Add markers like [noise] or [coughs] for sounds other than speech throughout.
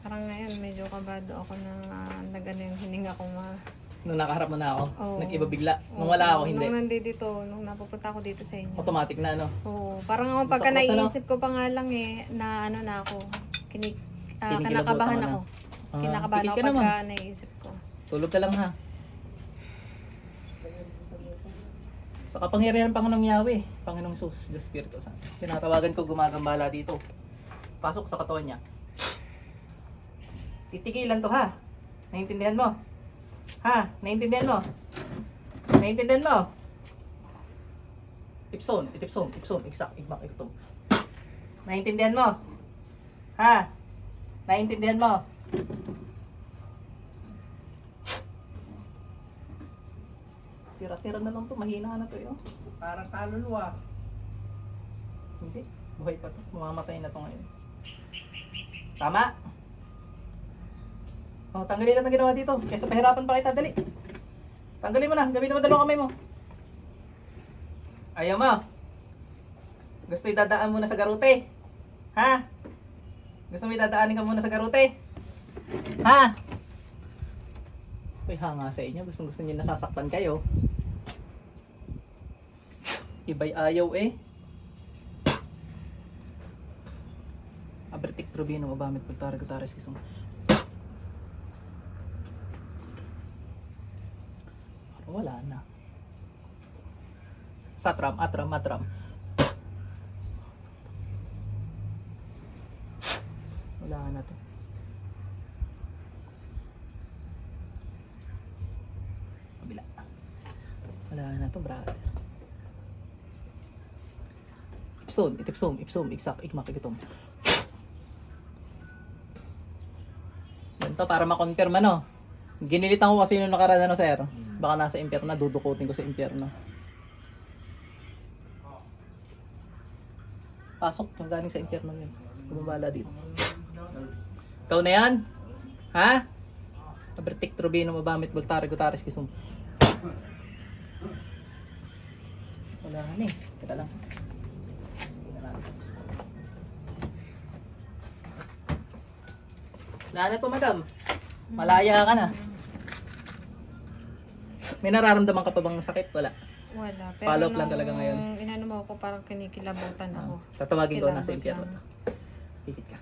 Parang ngayon, medyo kabado ako na nagano yung hininga ko ma. Nung nakaharap mo na ako, Oo. nag-iba bigla. Nung wala ako, hindi. Nung nandito, nung napupunta ako dito sa inyo. Automatic na, ano. Oo, parang ako pagka Basta- basta naiisip ko pa nga lang eh, na ano na ako, kinik, ah, Kinikilabutan kinakabahan ka na. ako. Ah, Kinakabahan pikit ako ka naman. pagka naiisip ko. Tulog ka lang, ha. Sa kapangyarihan ng Panginoong Yahweh, Panginoong Sus, Diyos Spirito Santo. Tinatawagan ko gumagambala dito. Pasok sa katawan niya. Titigilan to ha. Naintindihan mo? Ha? Naintindihan mo? Naintindihan mo? Ipson, itipson, ipson, iksak, igmak, iktom. Naintindihan mo? Ha? Naintindihan mo? Tira-tira na lang to, mahina na to yun. Parang kaluluwa. Hindi, buhay pa to. Mamamatay na to ngayon. Tama! Oh, tanggalin na ang ginawa dito. Kesa pahirapan pa kita, dali. Tanggalin mo na, gamitin mo dalawang kamay mo. Ayaw mo. Gusto idadaan muna sa garute. Ha? Gusto mo idadaanin ka muna sa garute? Ha? Uy, hanga sa inyo. Gusto gusto niyo nasasaktan kayo. Iba'y ayaw eh. Abertik Probino, Obamit, Pultara, Gutares, Kisong. Wala na. Satram, Atram, Matram. Wala na to. Kabila. Wala na to, brother. Ipson, itipsom, ipsom, iksak, ikmak, ikitom. Yan to, para makonfirm ano. Ginilitan ko kasi yung nakaraan ano, sir. Baka nasa impyerno, dudukutin ko sa impyerno. Pasok, yung galing sa impyerno yun. Bumabala dito. Ikaw na yan? Ha? Abertik, Trubino, Mabamit, Bultare, Gutares, Kisum. Wala na eh. Kita lang. Wala na to, madam. Malaya ka na. May nararamdaman ka pa bang sakit? Wala. Wala. Pero Follow up lang nung talaga ngayon. inano mo ako, parang kinikilabutan ako. Tatawagin ko Kilabot nasa impyerno. lang. Pikit ka.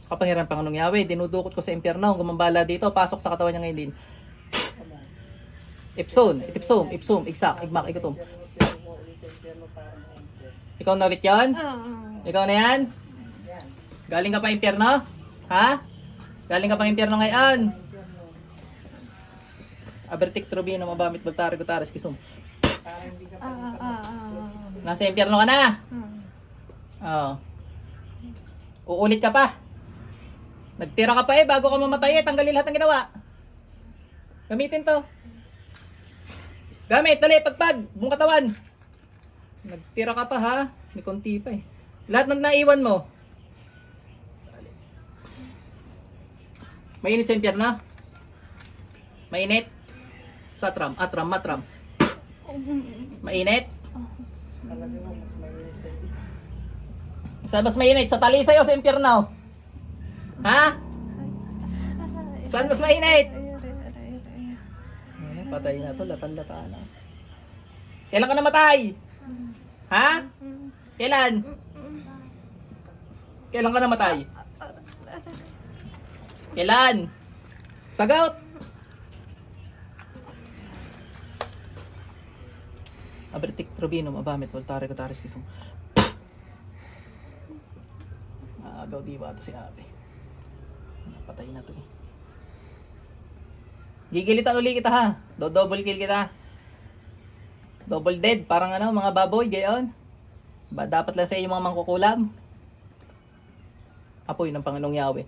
Sa kapangyarihan ng Panginoong Yahweh, dinudukot ko sa impyerno, gumambala dito, pasok sa katawan niya ngayon din. Ipson, itipsom, ipsum, igsak, igmak, ikutom. Ikaw na ulit yan? Ah, ah. Ikaw na yan? Galing ka pa impyerno? Ha? Galing ka pa impyerno ngayon? Abertik, Trubino, Mabamit, Baltare, Gutares, Kisum. Ah, ah, ah, ah. Nasa impyerno ka na? Oo. Uulit ka pa. Nagtira ka pa eh, bago ka mamatay eh, tanggalin lahat ng ginawa. Gamitin to. Gamit, dali, pagpag, buong katawan. Nagtira ka pa ha, may konti pa eh. Lahat ng naiwan mo. Mainit sa impyerno? Mainit? Satram, atram, matram. Mainit? Saan mas mainit? Sa talisay o sa impyerno? Ha? Saan mas mainit? Ano, patay na to, latan-lata na. Kailan ka namatay? Ha? Kailan? Kailan ka namatay? Kailan? Sagot! Abertik Trubino, Mabamit, Voltare, Gutares, Kisum. Agaw di ba ito si ate? Napatay na to eh. Gigilitan uli kita ha. Do double kill kita. Double dead, parang ano, mga baboy, gayon. Ba, dapat lang sa inyo mga mangkukulam. Apoy ng Panginoong Yahweh.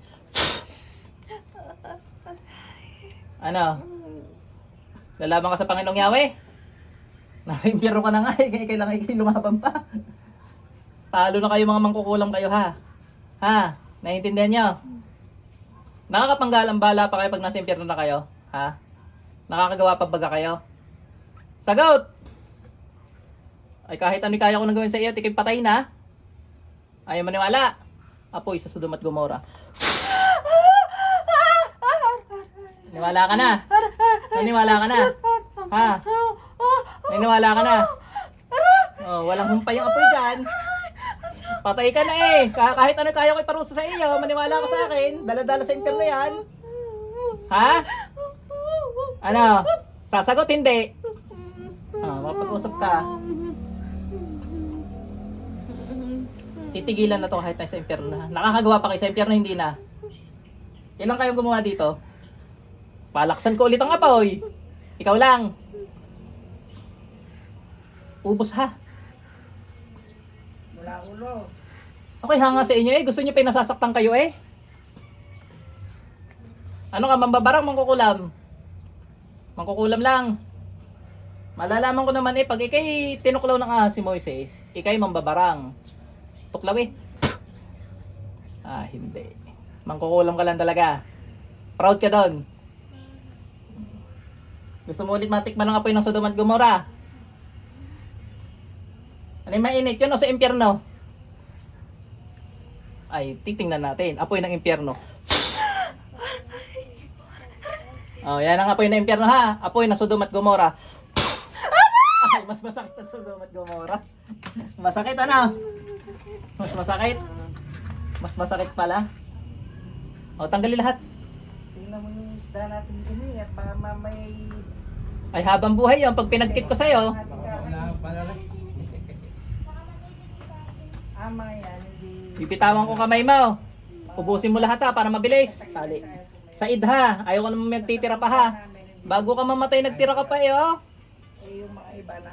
Ano? Lalaban ka sa Panginoong Yahweh? Naka-impyero ka na nga eh, kaya kailangan kayo lumaban pa. Talo na kayo mga mangkukulam kayo ha. Ha? Naiintindihan nyo? Nakakapanggalang bala pa kayo pag nasa impyerno na kayo? Ha? Nakakagawa pa baga kayo? Sagot! Ay kahit ano kaya ko nang gawin sa iyo, tikim patay na. Ayaw maniwala. apoy sa Sodom at Gomora. Naniwala ka na? Naniwala ka na? Ha? Naniwala ka na? Oh, walang humpay ang apoy dyan. Patay ka na eh. Ka- kahit ano kaya ko iparusa sa iyo, maniwala ka sa akin. Dala-dala sa impyerno yan. Ha? Ano? Sasagot hindi. Ah, mapag-usap ka. Titigilan na to kahit tayo sa impyerno na. Nakakagawa pa kayo sa impyerno, hindi na. Ilang kayo gumawa dito? Palaksan ko ulit ang apoy. Ikaw lang. Ubus ha. Wala ulo. Okay, hanga sa inyo eh. Gusto niyo pa yung nasasaktan kayo eh. Ano ka, mambabarang, mangkukulam? Mangkukulam lang. Malalaman ko naman eh, pag ikay tinuklaw ng ahas si Moises, ikay mambabarang. Tuklaw eh. Ah, hindi. Mangkukulam ka lang talaga. Proud ka doon. Gusto mo ulit matikman ng apoy ng Sodom at Gomora? Ano yung mainit? Yun o sa impyerno? ay titingnan natin. Apoy ng impyerno. [laughs] Oh, yan ang apoy ng impyerno ha. Apoy na Sodom at Gomora. [laughs] Ay, mas masakit sa Sodom at Gomora. Masakit ano? Mas masakit. Mas masakit pala. Oh, tanggalin lahat. Tingnan mo yung isda natin din eh. At baka mamay... Ay, habang buhay yan. Pag pinagkit ko sa'yo, Ama yan, hindi... pipitawan ko kamay mo. Ubusin mo lahat ha, para mabilis. Tali. Said ha, ayaw ko naman magtitira pa ha. Bago ka mamatay, nagtira ka pa eh oh. Eh, yung mga iba na.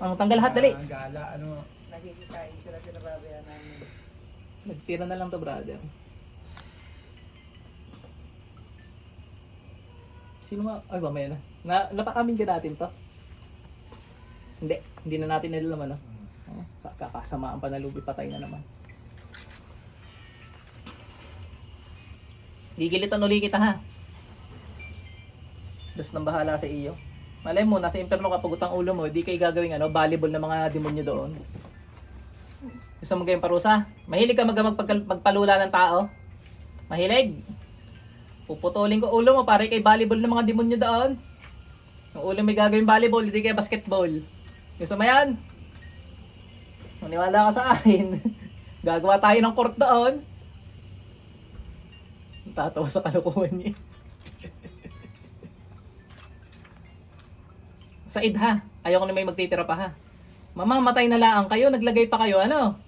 Ang tanggal lahat, dali. Ang gala, ano, Nakikikain sila pinababayaan namin. Nagtira na lang to, brother. Sino nga? Ay, mamaya na. na napakamin ka natin to. Hindi. Hindi na natin nilalaman, no? Sa- kakasamaan pa patay na naman. Gigilitan uli kita, ha? Diyos nang bahala sa iyo. Malay mo, nasa impyerno ka, pagutang ulo mo, di kayo gagawin ano, volleyball ng mga demonyo doon. Gusto mo kayong parusa? Mahilig ka mag magpalula ng tao? Mahilig? Puputulin ko ulo mo para kay volleyball ng mga demonyo doon. Yung ulo may gagawin volleyball, hindi kaya basketball. Gusto mo yan? Maniwala ka sa akin. [laughs] Gagawa tayo ng court doon. Tatawa sa kalukuhan niya. [laughs] Said ha, ayoko na may magtitira pa ha. Mamamatay na lang kayo, naglagay pa kayo, ano?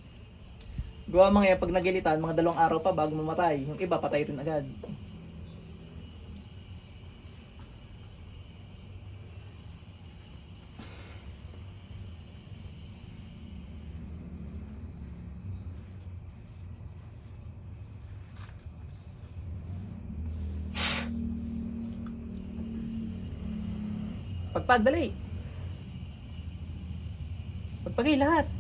Gawa mga yan, pag nagilitan, mga dalawang araw pa bago mamatay. Yung iba, patay rin agad. Pagpagdali. Pagpagay lahat.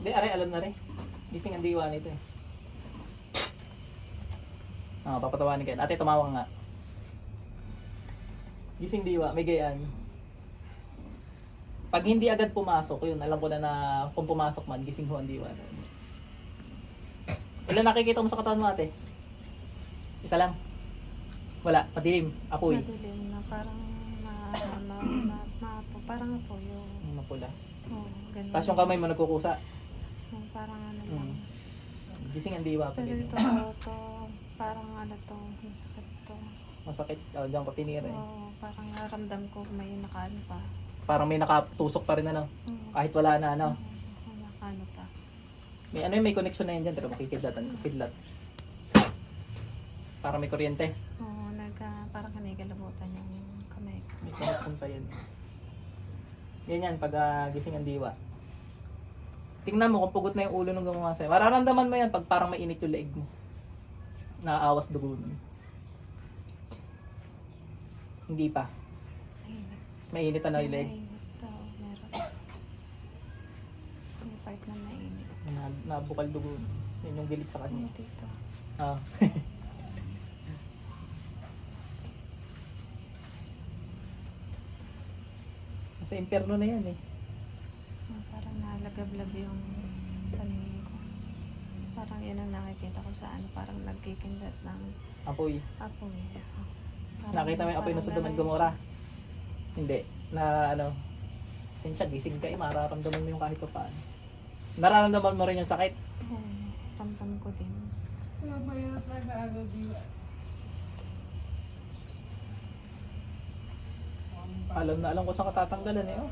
Hindi aray, alam na rin. Gising ang diwa nito eh. Ah, papatawanin kayo. Ate, tumawang nga. Gising diwa, may gayaan. Pag hindi agad pumasok, yun, alam ko na na kung pumasok man, gising ho ang diwa. Ilan nakikita mo sa katawan mo ate? Isa lang. Wala, madilim, apoy. Madilim na parang ma, ma, ma, ma, parang po yung, Ang Mapula. oh, ganun. Tapos yung kamay mo nagkukusa. Yung parang ano Hmm. lang. Gising ang diwa. Pag Pero ito, to, parang ano to, masakit to. Masakit. Oh, diyan ko tinira eh. Oo, parang naramdam ko may nakaano pa. Parang may nakatusok pa rin ano. Oo, Kahit wala na ano. oo, nakaano pa. May ano may connection na yun dyan. Pero makikidlatan, kidlat. Para may kuryente. Oo, nag, ah, parang kanigalabutan yung kamay ko. May connection pa yan. Ganyan, pag ah, gising ang diwa. Tingnan mo kung pugot na yung ulo ng gumawa sa'yo. Mararamdaman mo yan pag parang mainit yung leeg mo. Naaawas dugo nun. Hindi pa. Mainit. Mainit ano yung leeg. Mainit to, meron. May part na mainit. Nag- nabukal dugo. Yun yung gilit sa kanya. Ano dito? Ah. [laughs] Nasa impyerno na yan eh. Ah, Parang nalagablab yung paningin ko. Parang yan ang nakikita ko sa ano. Parang nagkikindat ng Apoy. apoy. Parang- Nakita mo yung apoy na parang Sodom and naray- Gomora? Hindi. Na ano, sinsya, gising ka eh, mararamdaman mo yung kahit pa paano. Nararamdaman mo rin yung sakit. Oo, ramdam ko din. Kaya mahirap na gaano di ba? Alam na alam ko saan katatanggalan eh. Oh.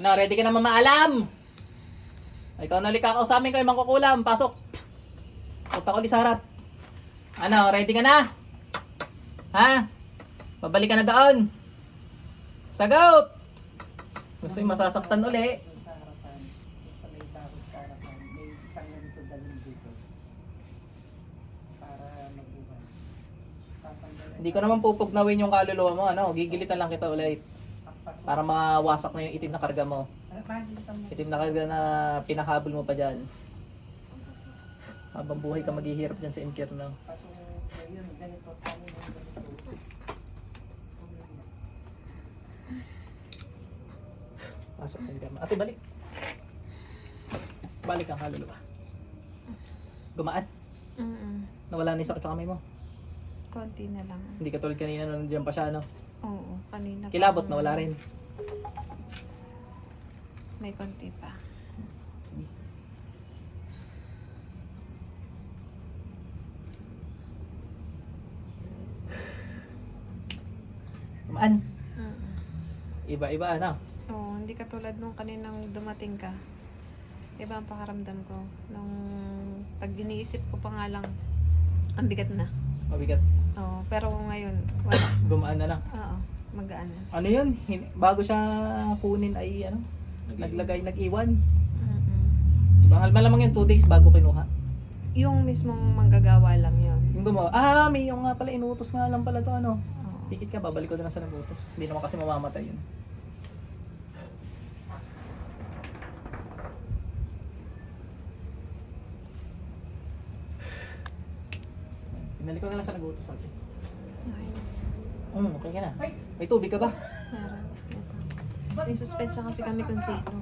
Ano, ready ka na mamaalam? Ikaw na likakaw sa amin kayo mangkukulam. Pasok. Punta ko ulit sa harap. Ano, ready ka na? Ha? Babalik ka na doon. Sagot! Gusto yung masasaktan uli. Hindi ko naman pupugnawin yung kaluluwa mo. Ano, gigilitan lang kita ulit. Para mawasak na yung itim na karga mo. Ano. Itim na karga na pinahabol mo pa dyan. Habang buhay ka maghihirap dyan sa impyerno. Pasok sa impyerno. Ate, balik. Balik ang kaluluwa. Gumaan. Mm Nawala na yung sakit sa kamay mo. Konti na lang. Hindi ka tulad kanina nung nandiyan pa siya, no? Oo, kanina. Kilabot, nawala rin. May konti pa. Gumaan. Mm Iba-iba, ano? Oo, hindi katulad nung kaninang dumating ka. Iba ang pakaramdam ko. Nung pag iniisip ko pa nga lang, ang bigat na. Mabigat. Oo, pero ngayon, [coughs] wala. Gumaan na lang. Oo, magaan na. Ano yun? Hin- Bago siya kunin ay, ano? Naglagay, nag-iwan. Mm-mm. Mahal malamang yun, 2 days bago kinuha. Yung mismong manggagawa lang yon. Yung gumawa, ah, may yung nga pala, inutos nga lang pala to, ano? Pikit ka, babalik ko na sa nagutos. Hindi naman kasi mamamatay yun. Pinalik ko na lang sa nagutos natin. Okay. Hmm, okay ka na. May tubig ka ba? Meron. May suspensa kasi kami kung sino.